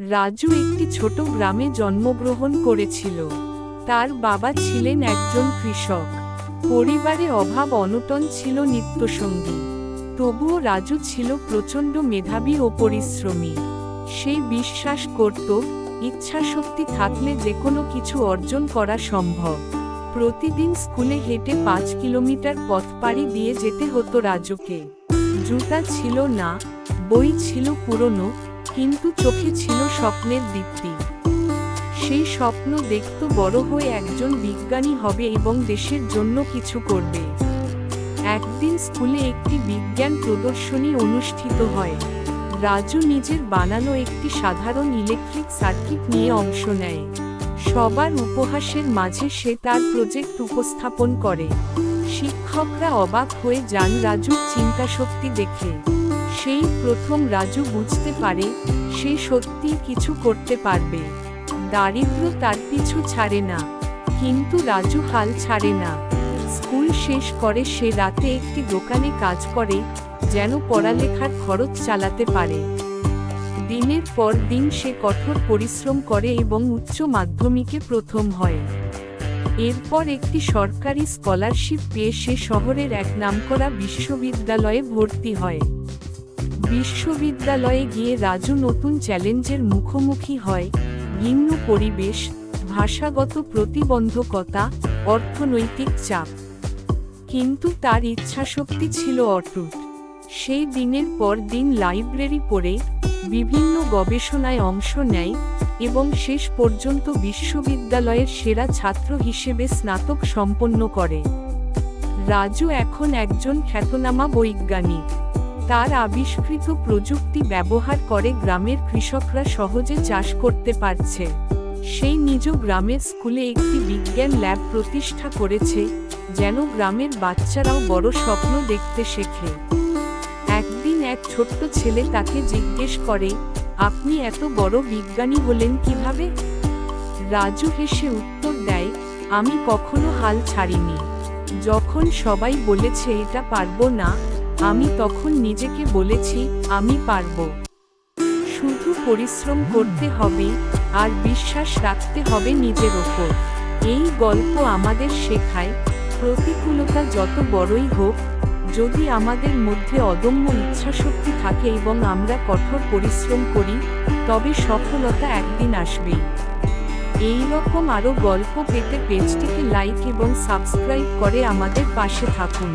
রাজু একটি ছোট গ্রামে জন্মগ্রহণ করেছিল। তার বাবা ছিলেন একজন কৃষক। পরিবারে অভাব অনটন ছিল নিত্যসঙ্গী। তবুও রাজু ছিল প্রচণ্ড মেধাবী ও পরিশ্রমী। সে বিশ্বাস করত, ইচ্ছাশক্তি থাকলে যে কোনো কিছু অর্জন করা সম্ভব। প্রতিদিন স্কুলে হেঁটে পাঁচ কিলোমিটার পথ পাড়ি দিয়ে যেতে হতো রাজুকে। জুতা ছিল না, বই ছিল পুরনো কিন্তু চোখে ছিল স্বপ্নের দীপ্তি। সেই স্বপ্ন দেখত বড় হয়ে একজন বিজ্ঞানী হবে এবং দেশের জন্য কিছু করবে। একদিন স্কুলে একটি বিজ্ঞান প্রদর্শনী অনুষ্ঠিত হয়। রাজু নিজের বানানো একটি সাধারণ ইলেকট্রিক সার্কিট নিয়ে অংশ নেয়। সবার উপহাসের মাঝে সে তার প্রজেক্ট উপস্থাপন করে। শিক্ষকরা অবাক হয়ে যান রাজুর চিন্তাশক্তি দেখে। সেই প্রথম রাজু বুঝতে পারে সে সত্যি কিছু করতে পারবে। দারিদ্র তার পিছু ছাড়ে না, কিন্তু রাজু হাল ছাড়ে না। স্কুল শেষ করে সে রাতে একটি দোকানে কাজ করে, যেন পড়ালেখার খরচ চালাতে পারে। দিনের পর দিন সে কঠোর পরিশ্রম করে এবং উচ্চ মাধ্যমিকে প্রথম হয়। এরপর একটি সরকারি স্কলারশিপ পেয়ে সে শহরের এক নামকরা বিশ্ববিদ্যালয়ে ভর্তি হয়। বিশ্ববিদ্যালয়ে গিয়ে রাজু নতুন চ্যালেঞ্জের মুখোমুখি হয়। ভিন্ন পরিবেশ, ভাষাগত প্রতিবন্ধকতা, অর্থনৈতিক চাপ। কিন্তু তার ইচ্ছাশক্তি ছিল অটুট। সেই দিনের পর দিন লাইব্রেরি পড়ে, বিভিন্ন গবেষণায় অংশ নেয় এবং শেষ পর্যন্ত বিশ্ববিদ্যালয়ের সেরা ছাত্র হিসেবে স্নাতক সম্পন্ন করে। রাজু এখন একজন খ্যাতনামা বৈজ্ঞানিক। তার আবিষ্কৃত প্রযুক্তি ব্যবহার করে গ্রামের কৃষকরা সহজে চাষ করতে পারছে। সেই নিজ গ্রামের স্কুলে একটি বিজ্ঞান ল্যাব প্রতিষ্ঠা করেছে, যেন গ্রামের বাচ্চারাও বড় স্বপ্ন দেখতে শেখে। একদিন এক ছোট্ট ছেলে তাকে জিজ্ঞেস করে, আপনি এত বড় বিজ্ঞানী হলেন কীভাবে? রাজু হেসে উত্তর দেয়, আমি কখনো হাল ছাড়িনি। যখন সবাই বলেছে এটা পারব না আমি তখন নিজেকে বলেছি, আমি পারব। শুধু পরিশ্রম করতে হবে, আর বিশ্বাস রাখতে হবে নিজের ওপর। এই গল্প আমাদের শেখায়, প্রতিকূলতা যত বড়ই হোক, যদি আমাদের মধ্যে অদম্য ইচ্ছাশক্তি থাকে এবং আমরা কঠোর পরিশ্রম করি, তবে সফলতা একদিন আসবেই। এই রকম আরও গল্প পেতে পেজটিকে লাইক এবং সাবস্ক্রাইব করে আমাদের পাশে থাকুন।